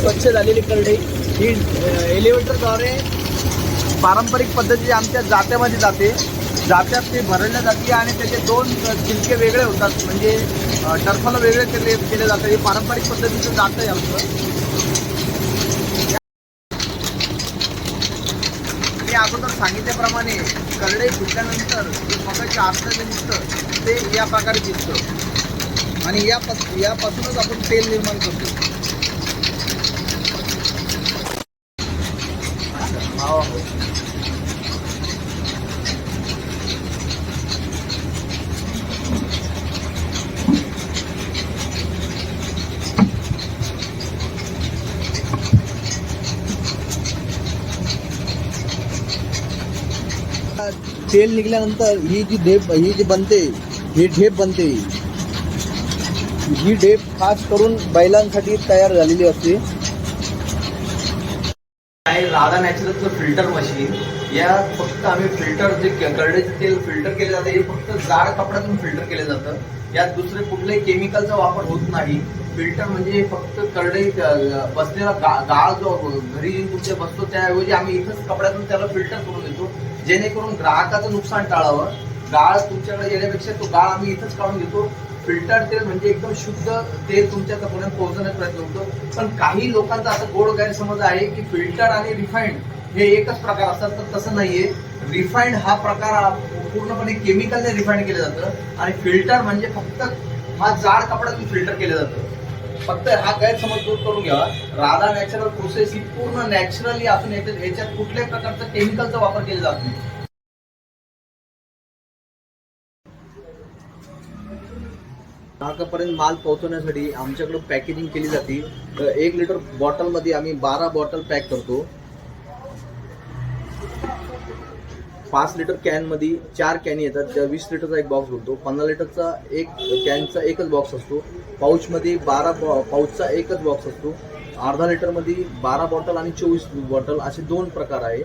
स्वच्छ झालेली करडई. ही एलिव्हेटरद्वारे पारंपरिक पद्धतीची आमच्या जात्यामध्ये जाते. जात्यात ते भरडल्या जाते आणि त्याचे दोन चिलके वेगळे होतात. म्हणजे टर्फाला वेगळे केले केले जातात हे पारंपरिक पद्धतीचं जातं आहे आमचं. मी अगोदर सांगितल्याप्रमाणे करडई फुटल्यानंतर जे मगाच्या आतलं ते या प्रकारे दिसतं. आणि या यापासूनच आपण तेल निर्माण करतो हो हो तेल निघाल्यानंतर ही जी ढेप ही जी बनते ही ढेप बनते. ही ढेप खास करून बैलांसाठी तयार झालेली असते. आहे राधा नॅचरलचं फिल्टर मशीन या फक्त आम्ही फिल्टर जे करडेचे तेल फिल्टर केले जाते हे फक्त जाड कपड्यातून फिल्टर केलं जातं. यात दुसरे कुठल्याही केमिकलचा वापर होत नाही. फिल्टर म्हणजे फक्त करडे बसलेला गा- गाळ जो घरी कुठे बसतो त्याऐवजी आम्ही इथंच कपड्यातून त्याला फिल्टर करून देतो. जेणेकरून ग्राहकाचं नुकसान टाळावं. गाळ तुमच्याकडे येण्यापेक्षा तो गाळ आम्ही इथंच काढून घेतो. फिल्टर तेल म्हणजे एकदम शुद्ध तेल तुमच्या तुमच्यापर्यंत पोहोचवण्याचा प्रयत्न होतो. पण काही लोकांचा असा गोड गैरसमज आहे की फिल्टर आणि रिफाईंड हे एकच प्रकार असतात तर तसं नाहीये. रिफाईंड हा प्रकार पूर्णपणे केमिकलने रिफाईंड केलं जातं. आणि फिल्टर म्हणजे फक्त हा जाड कपड्यातून फिल्टर केलं जातं. फक्त हा गैरसमज दूर करून घ्यावा. राधा नॅचरल प्रोसेस ही पूर्ण नॅचरली असून याच्यात याच्यात कुठल्याही प्रकारचा केमिकलचा वापर केला जात नाही. ग्राहकापर्यंत माल पोहोचवण्यासाठी आमच्याकडे पॅकेजिंग केली जाते. तर एक लिटर बॉटलमध्ये आम्ही बारा बॉटल पॅक करतो. पाच लिटर कॅनमध्ये चार कॅन येतात त्या वीस लिटरचा एक बॉक्स भरतो. पंधरा लिटरचा एक कॅनचा एकच बॉक्स असतो. पाऊचमध्ये बारा बॉ पाऊचचा एकच बॉक्स असतो. अर्धा लिटरमध्ये बारा बॉटल आणि चोवीस बॉटल असे दोन प्रकार आहे.